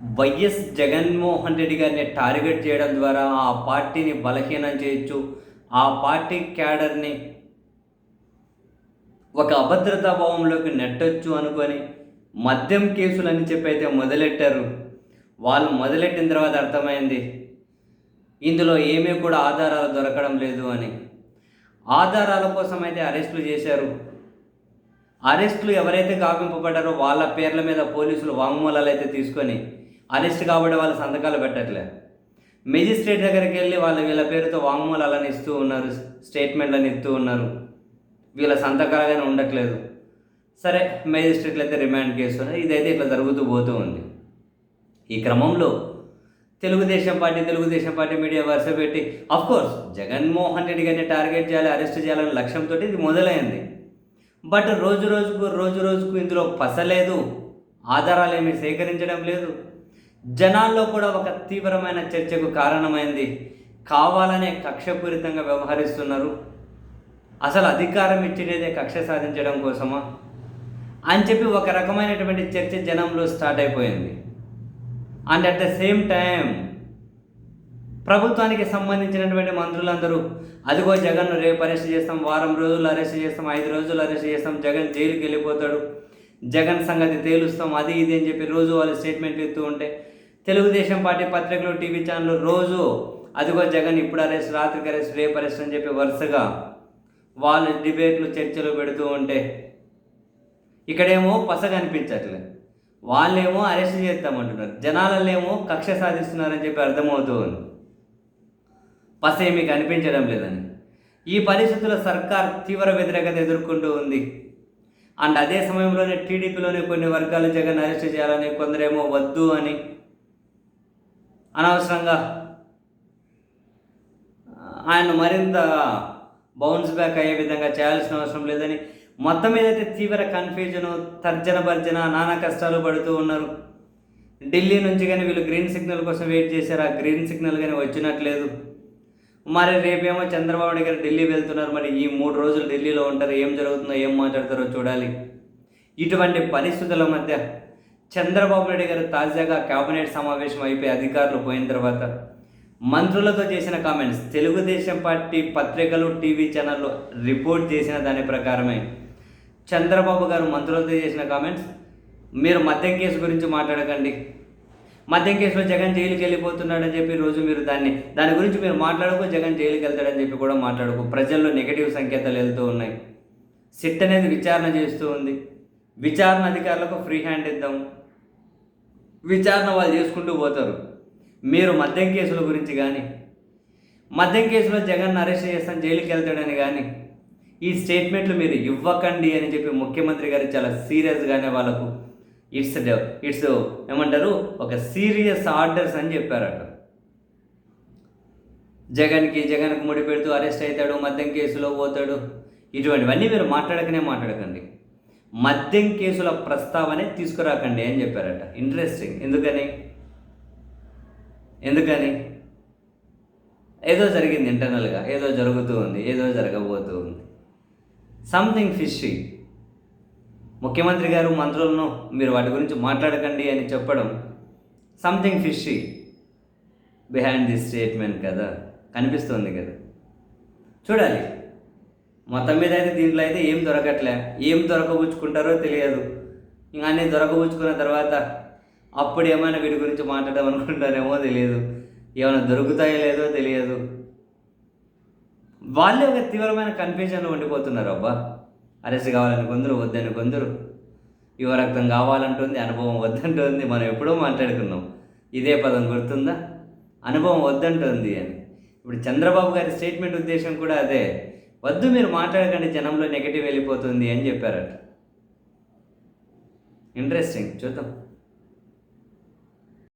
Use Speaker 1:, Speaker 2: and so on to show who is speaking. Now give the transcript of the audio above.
Speaker 1: YS Jaganmohan Reddy గారిని target చేయడం ద్వారా ఆ పార్టీని బలహీనం చేయొచ్చు. ఆ పార్టీ క్యాడర్ని ఒక అభద్రతా భావంలోకి నెట్టొచ్చు అనుకొని మద్యం కేసులని చెప్పి అయితే మొదలెట్టారు. వాళ్ళు మొదలెట్టిన తర్వాత అర్థమైంది. ఇందులో ఏమీ కూడా ఆధారాలు దొరకడం లేదు అని. ఆధారాల కోసం అయితే అరెస్టులు చేశారు. అరెస్టులు ఎవరైతే కాపింపబడ్డారో వాళ్ళ పేర్ల మీద పోలీసులు వాంగ్మూలాలు అయితే తీసుకొని అరెస్ట్ కాబట్టి వాళ్ళ సంతకాలు పెట్టట్లే. మెజిస్ట్రేట్ దగ్గరికి వెళ్ళి వాళ్ళు వీళ్ళ పేరుతో వాంగ్మూలాలను ఇస్తూ ఉన్నారు స్టేట్మెంట్లను ఇస్తూ ఉన్నారు. వీళ్ళ సంతకాలుగానే ఉండట్లేదు. సరే మేజిస్ట్రేట్లు అయితే రిమాండ్ చేస్తున్నారు ఇదైతే ఇట్లా జరుగుతూ పోతూ ఉంది. ఈ క్రమంలో Telugu Desam party Telugu Desam party media వరుస పెట్టి కోర్స్ జగన్మోహన్ రెడ్డి గారిని టార్గెట్ చేయాలి అరెస్ట్ చేయాలనే లక్ష్యంతో ఇది మొదలైంది. బట్ రోజు రోజుకు రోజు రోజుకు ఇందులో పసలేదు. ఆధారాలు ఏమీ సేకరించడం లేదు. జనాల్లో కూడా ఒక తీవ్రమైన చర్చకు కారణమైంది. కావాలనే కక్షపూరితంగా వ్యవహరిస్తున్నారు. అసలు అధికారం ఇచ్చినదే కక్ష సాధించడం కోసమా? అని చెప్పి ఒక రకమైనటువంటి చర్చ జనంలో స్టార్ట్ అయిపోయింది. And at the same time ప్రభుత్వానికి సంబంధించినటువంటి మంత్రులందరూ అదిగో జగన్ను రేపు అరెస్ట్ చేస్తాం వారం రోజులు అరెస్ట్ చేస్తాం ఐదు రోజులు అరెస్ట్ చేస్తాం జగన్ జైలుకి వెళ్ళిపోతాడు జగన్ సంగతి తేలుస్తాం అది ఇది అని చెప్పి రోజు వాళ్ళు స్టేట్మెంట్లు ఇస్తూ ఉంటే తెలుగుదేశం పార్టీ పత్రికలు టీవీ ఛానల్ రోజు అదిగో జగన్ ఇప్పుడు అరెస్ట్ రాత్రికి అరెస్ట్ రేపు అరెస్ట్ అని చెప్పి వరుసగా వాళ్ళు డిబేట్లు చర్చలు పెడుతూ ఉంటే ఇక్కడేమో పస అనిపించట్లే. వాళ్ళేమో అరెస్ట్ చేస్తామంటున్నారు. జనాలనేమో కక్ష సాధిస్తున్నారని చెప్పి అర్థమవుతూ ఉంది పస ఏమీ కనిపించడం లేదని. ఈ పరిస్థితుల్లో సర్కార్ తీవ్ర వ్యతిరేకత ఎదుర్కొంటూ ఉంది. అండ్ అదే సమయంలోనే టీడీపీలోనే కొన్ని వర్గాలు జగన్ అరెస్ట్ చేయాలని కొందరేమో వద్దు అని అనవసరంగా ఆయన మరింత బౌన్స్ బ్యాక్ అయ్యే విధంగా చేయాల్సిన అవసరం లేదని మొత్తం ఏదైతే తీవ్ర కన్ఫ్యూజను తర్జన భర్జన నానా కష్టాలు పడుతూ ఉన్నారు ఢిల్లీ నుంచి కానీ వీళ్ళు గ్రీన్ సిగ్నల్ కోసం వెయిట్ చేశారు. ఆ గ్రీన్ సిగ్నల్ కానీ వచ్చినట్లేదు. మరి రేపేమో చంద్రబాబు నాయుడు గారు ఢిల్లీ వెళ్తున్నారు. మరి ఈ మూడు రోజులు ఢిల్లీలో ఉంటారు. ఏం జరుగుతుందో ఏం మాట్లాడతారో చూడాలి. ఇటువంటి పరిస్థితుల మధ్య చంద్రబాబు నాయుడు గారు తాజాగా కేబినెట్ సమావేశం అయిపోయి అధికారులు పోయిన తర్వాత మంత్రులతో చేసిన కామెంట్స్ తెలుగుదేశం పార్టీ పత్రికలు టీవీ ఛానళ్ళు రిపోర్ట్ చేసిన దాని ప్రకారమే. చంద్రబాబు గారు మంత్రులతో చేసిన కామెంట్స్ మీరు మద్యం కేసు గురించి మాట్లాడకండి. మద్యం కేసులో జగన్ జైలుకి వెళ్ళిపోతున్నాడని చెప్పి రోజు మీరు దాన్ని దాని గురించి మీరు మాట్లాడుకో జగన్ జైలుకి వెళ్తాడని చెప్పి కూడా మాట్లాడుకో. ప్రజల్లో నెగటివ్ సంకేతాలు వెళ్తూ ఉన్నాయి. సిట్ అనేది విచారణ చేస్తూ ఉంది. విచారణ అధికారులకు ఫ్రీ హ్యాండ్ ఇద్దాం. విచారణ వాళ్ళు చేసుకుంటూ పోతారు. మీరు మద్యం కేసుల గురించి కానీ మద్యం కేసులో జగన్ అరెస్ట్ చేస్తాను జైలుకి వెళ్తాడని కానీ ఈ స్టేట్మెంట్లు మీరు ఇవ్వకండి అని చెప్పి ముఖ్యమంత్రి గారు చాలా సీరియస్గానే వాళ్ళకు ఇట్స్ ఇట్స్ ఏమంటారు ఒక సీరియస్ ఆర్డర్స్ అని చెప్పారట. జగన్కి జగన్కి ముడి పెడుతూ అరెస్ట్ అవుతాడు మద్యం కేసులో పోతాడు. ఇటువంటివన్నీ మీరు మాట్లాడకనే మాట్లాడకండి. మద్యం కేసుల ప్రస్తావనే తీసుకురాకండి అని చెప్పారట. ఇంట్రెస్టింగ్ ఎందుకని? ఎందుకని? ఏదో జరిగింది ఇంటర్నల్గా ఏదో జరుగుతూ ఉంది. ఏదో జరగబోతూ ఉంది. సంథింగ్ ఫిషీ ముఖ్యమంత్రి గారు మంత్రులను మీరు వాటి గురించి మాట్లాడకండి అని చెప్పడం something fishy behind this statement కదా. కనిపిస్తుంది కదా. చూడాలి. మొత్తం మీద అయితే దీంట్లో అయితే ఏం దొరకట్లే. ఏం దొరకబుచ్చుకుంటారో తెలియదు. ఇంకా అన్నీ దొరకబుచ్చుకున్న తర్వాత అప్పుడు ఏమైనా వీటి గురించి మాట్లాడడం అనుకుంటారేమో తెలియదు. ఏమైనా దొరుకుతాయో లేదో తెలియదు. వాళ్ళే ఒక తీవ్రమైన కన్ఫ్యూజన్లో ఉండిపోతున్నారు అబ్బా. అరెస్ట్ కావాలని కొందరు వద్దని కొందరు. యువ రక్తం కావాలంటుంది అనుభవం వద్దంటుంది మనం ఎప్పుడో మాట్లాడుకున్నాం. ఇదే పదం గుర్తుందా? అనుభవం వద్దంటుంది అని. ఇప్పుడు చంద్రబాబు గారి స్టేట్మెంట్ ఉద్దేశం కూడా అదే. వద్దు మీరు మాట్లాడకండి జనంలో నెగిటివ్ వెళ్ళిపోతుంది అని చెప్పారట. ఇంట్రెస్టింగ్ చూద్దాం.